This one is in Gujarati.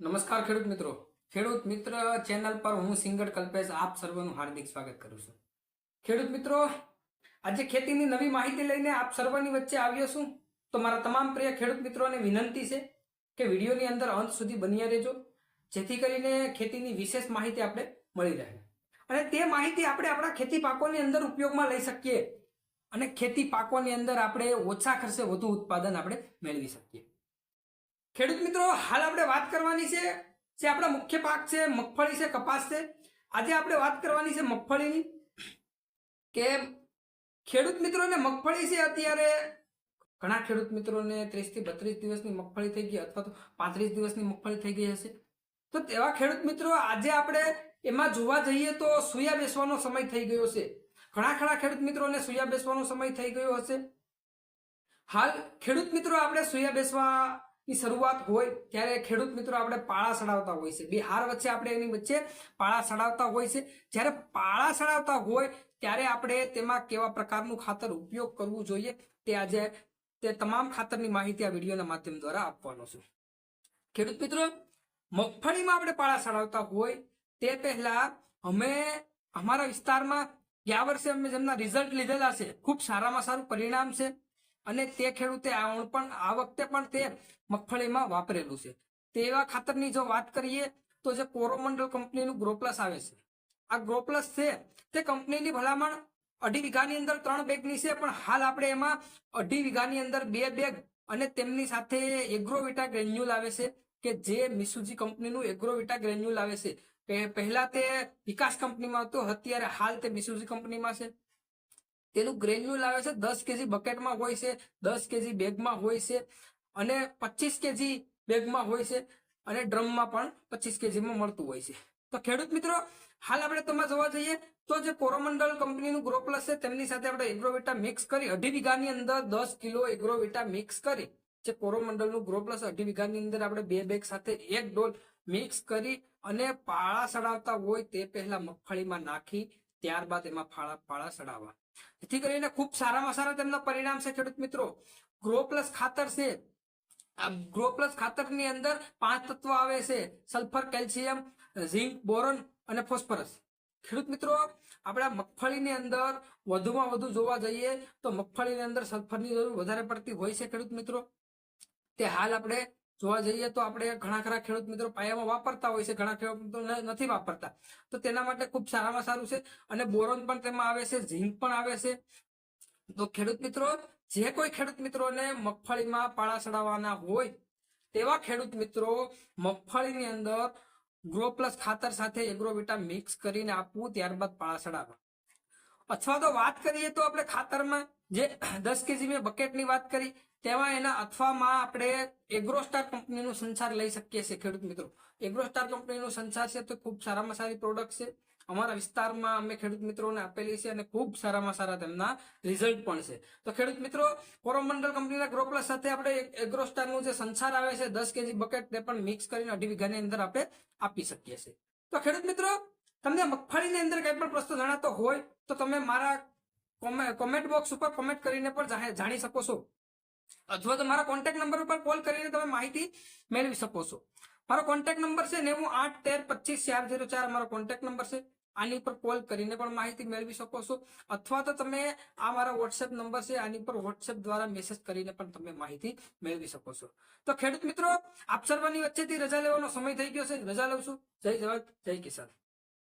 નમસ્કાર ખેડૂત મિત્રો. ખેડૂત મિત્ર ચેનલ પર હું સિંગર કલ્પેશ આપ સર્વનું હાર્દિક સ્વાગત કરું છું. ખેડૂત મિત્રો, આજે ખેતીની નવી માહિતી લઈને આપ સર્વની વચ્ચે આવ્યો છું. તો મારા તમામ પ્રિય ખેડૂત મિત્રોને વિનંતી છે કે વિડીયોની અંદર અંત સુધી બન્યા રહેજો, જેથી કરીને ખેતીની વિશેષ માહિતી આપણે મળી રહે. અને તે માહિતી આપણે આપણા ખેતી પાકોની અંદર ઉપયોગમાં લઈ શકીએ. અને ખેતી પાકોની અંદર આપણે ઓછા ખર્ચે વધુ ઉત્પાદન આપણે મેળવી શકીએ. ખેડૂત મિત્રો, હાલ આપણે વાત કરવાની છે, જે આપણા મુખ્ય પાક છે, મગફળી છે, કપાસ છે. આજે આપણે વાત કરવાની છે મગફળીની, કે ખેડૂત મિત્રોને મગફળી છે અત્યારે, ઘણા ખેડૂત મિત્રોને ત્રીસથી બત્રીસ દિવસની મગફળી થઈ ગઈ અથવા તો પાંત્રીસ દિવસની મગફળી થઈ ગઈ હશે. તો તેવા ખેડૂત મિત્રો, આજે આપણે એમાં જોવા જઈએ તો સુયા બેસવાનો સમય થઈ ગયો છે. ઘણા ખરા ખેડૂત મિત્રોને સુયા બેસવાનો સમય થઈ ગયો હશે. હાલ ખેડૂત મિત્રો, આપણે સુયા બેસવા ની શરૂઆત હોય ત્યારે ખેડૂત મિત્રો આપણે પાળા સડાવતા હોય છે. બે હાર વચ્ચે આપણે એની વચ્ચે પાળા સડાવતા હોય છે. જ્યારે પાળા સડાવતા હોય ત્યારે આપણે તેમાં કેવા પ્રકારનું ખાતર ઉપયોગ કરવું જોઈએ તે આજે તે તમામ ખાતરની માહિતી આ વિડીયોના માધ્યમ દ્વારા આપવાનો છું. ખેડૂત મિત્રો, મગફળીમાં આપણે પાળા સડાવતા હોય તે પહેલા અમે અમારા વિસ્તારમાં ગયા વર્ષે અમે જેમના રિઝલ્ટ લીધેલા છે, ખૂબ સારામાં સારું પરિણામ છે. અને તે ખેડૂતે પણ, આ વખતે પણ તે મગફળીમાં વાપરેલું છે. તેવા ખાતરની જો વાત કરીએ, તો જે કોરોમંડલ કંપનીનું ગ્રોપ્લસ આવે છે. આ ગ્રોપ્લસ છે, તે કંપનીની ભલામણ અઢી વીઘાની અંદર ત્રણ બેગની છે, પણ હાલ આપણે એમાં અઢી વીઘાની અંદર બે બેગ અને તેમની સાથે એગ્રોવિટા ગ્રેન્યુલ આવે છે, કે જે મિસુજી કંપનીનું એગ્રોવિટા ગ્રેન્યુલ આવે છે. પહેલા તે વિકાસ કંપનીમાં હતું, અત્યારે હાલ તે મિસુજી કંપનીમાં છે. તેનું ગ્રેન્યુલ આવે છે, દસ કેજી બકેટમાં હોય છે, દસ કેજી બેગમાં હોય છે અને પચીસ કેજી બેગમાં હોય છે અને ડ્રમમાં પણ પચીસ કેજીમાં મળતું હોય છે. તો ખેડૂત મિત્રો, હાલ આપણે તમે જોવા જઈએ તો જે કોરોમંડલ કંપનીનું ગ્રોપ્લસ છે, તેમની સાથે આપણે એગ્રોવિટા મિક્સ કરી, અઢી વીઘાની અંદર દસ કિલો એગ્રોવિટા મિક્સ કરી, જે કોરોમંડલનું ગ્રોપ્લસ અઢી વીઘાની અંદર આપણે બે બેગ સાથે એક ડોલ મિક્સ કરી અને પાળા સડાવતા હોય તે પહેલા મગફળીમાં નાખી, ત્યારબાદ એમાં ફાળા પાળા સડાવવા. જેથી કરીને ખૂબ સારામાં સારા તેમના પરિણામ છે, ખેડૂત મિત્રો. ગ્રો પ્લસ ખાતર છે. ગ્રો પ્લસ ખાતરની અંદર પાંચ તત્વો આવે છે. સલ્ફર, કેલ્શિયમ, ઝિંક, બોરોન અને ફોસ્ફરસ. ખેડૂત મિત્રો, આપણા મગફળીની અંદર વધુમાં વધુ જોવા જઈએ તો મગફળીની અંદર સલ્ફરની જરૂર વધારે પડતી હોય છે, ખેડૂત મિત્રો. તે હાલ આપણે જોવા જઈએ તો આપણે ઘણા ખરા ખેડૂત મિત્રો પાયામાં વાપરતા હોય છે, ઘણા ખેડૂત મિત્રો નથી વાપરતા. તો તેના માટે ખૂબ સારામાં સારું છે અને બોરોન પણ તેમાં આવે છે, ઝીંક પણ આવે છે. તો ખેડૂત મિત્રો, જે કોઈ ખેડૂત મિત્રોને મગફળીમાં પાળા ચડાવવાના હોય, તેવા ખેડૂત મિત્રો મગફળીની અંદર ગ્રો પ્લસ ખાતર સાથે એગ્રોવિટા મિક્સ કરીને આપવું, ત્યારબાદ પાળા ચડાવવા. અથવા તો વાત કરીએ તો આપણે ખાતરમાં જે દસ કેજી મેં બકેટની વાત કરી, તેમાં એના અથવામાં આપણે એગ્રોસ્ટાર કંપનીનું સંસાર લઈ શકીએ છીએ ખેડૂત મિત્રો. એગ્રોસ્ટાર કંપનીનું સંસાર છે તો ખૂબ સારામાં સારી પ્રોડક્ટ છે. અમારા વિસ્તારમાં અમે ખેડૂત મિત્રોને આપેલી છે અને ખૂબ સારામાં સારા તેમના રિઝલ્ટ પણ છે. તો ખેડૂત મિત્રો, કોરોમંડલ કંપનીના ગ્રોપ્લસ સાથે આપણે એગ્રોસ્ટારનું જે સંસાર આવે છે દસ કેજી બકેટ તે પણ મિક્સ કરીને અઢી વીઘાની અંદર આપણે આપી શકીએ છીએ. તો ખેડૂત મિત્રો તમને મગફળીની અંદર કંઈ પણ પ્રશ્ન જણાતો હોય, તો તમે મારા કોમેન્ટ બોક્સ ઉપર કોમેન્ટ કરીને પણ જાણી શકો છો. અથવા તો મારા કોન્ટેક્ટ નંબર ઉપર કોલ કરીને તમે માહિતી મેળવી શકો છો. મારો કોન્ટેક્ટ નંબર છે નેવું આઠ તેર પચીસ ચાર ઝીરો ચાર મારો કોન્ટેક્ટ નંબર છે. આની ઉપર કોલ કરીને પણ માહિતી મેળવી શકો છો. અથવા તો તમે આ મારા વોટ્સએપ નંબર છે, આની પર વોટ્સએપ દ્વારા મેસેજ કરીને પણ તમે માહિતી મેળવી શકો છો. તો ખેડૂત મિત્રો, આપ સર્વની વચ્ચેથી રજા લેવાનો સમય થઈ ગયો છે. રજા લઉં છું. જય જવાન જય કિસાન.